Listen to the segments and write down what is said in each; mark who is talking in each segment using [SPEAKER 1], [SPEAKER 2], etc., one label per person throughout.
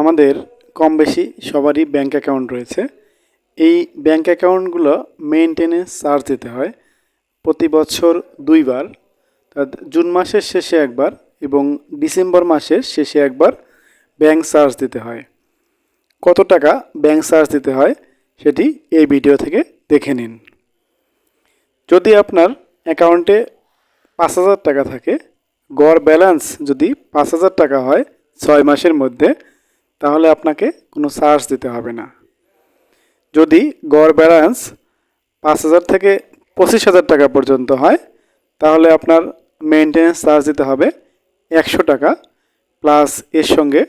[SPEAKER 1] আমাদের কম বেশি সবারই ব্যাঙ্ক অ্যাকাউন্ট রয়েছে। এই ব্যাঙ্ক অ্যাকাউন্টগুলো মেনটেনেন্স চার্জ দিতে হয় প্রতি বছর দুইবার। জুন মাসের শেষে একবার এবং ডিসেম্বর মাসের শেষে একবার ব্যাঙ্ক চার্জ দিতে হয়। কত টাকা ব্যাঙ্ক চার্জ দিতে হয় সেটি এই ভিডিও থেকে দেখে নিন। যদি আপনার অ্যাকাউন্টে পাঁচ হাজার টাকা থাকে, গড় ব্যালেন্স যদি পাঁচ হাজার টাকা হয় ছয় মাসের মধ্যে তাহলে আপনাকে কোনো চার্জ দিতে হবে না। যদি গড় ব্যালেন্স পাঁচ হাজার থেকে পঁচিশ হাজার টাকা পর্যন্ত হয়, তাহলে আপনার মেনটেন্যান্স চার্জ দিতে হবে একশো টাকা প্লাস এর সঙ্গে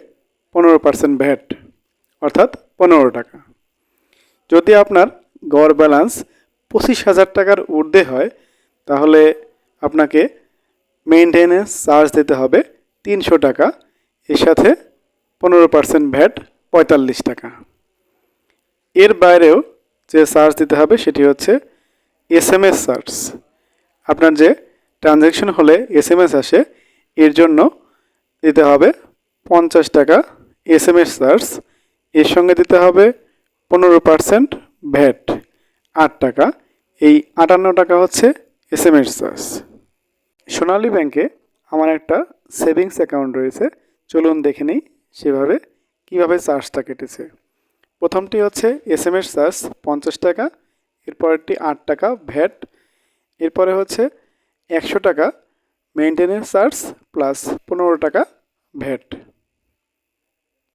[SPEAKER 1] পনেরো পার্সেন্ট ভ্যাট অর্থাৎ পনেরো টাকা। যদি আপনার গড় ব্যালেন্স পঁচিশ হাজার টাকার ঊর্ধ্বে হয়, তাহলে আপনাকে মেনটেনেন্স চার্জ দিতে হবে তিনশো টাকা। এর সাথে পনেরো পার্সেন্ট ভ্যাট পঁয়তাল্লিশ টাকা। এর বাইরেও যে চার্জ দিতে হবে সেটি হচ্ছে এস এম এস চার্জ আপনার যে ট্রানজ্যাকশন হলে এস এম এস আসে, এর জন্য দিতে হবে পঞ্চাশ টাকা এস এম এস চার্জ এর সঙ্গে দিতে হবে পনেরো পার্সেন্ট ভ্যাট আট টাকা। এই আটান্ন টাকা হচ্ছে S M S charge Sonali ব্যাংকে আমার একটা সেভিংস অ্যাকাউন্ট রয়েছে, চলুন দেখে নিই। সেভাবে কীভাবে চার্জটা কেটেছে? প্রথমটি হচ্ছে এস এম এস চার্জ পঞ্চাশ টাকা এরপরেরটি আট টাকা ভ্যাট, এরপরে হচ্ছে একশো টাকা মেনটেনেন্স চার্জ প্লাস পনেরো টাকা ভ্যাট।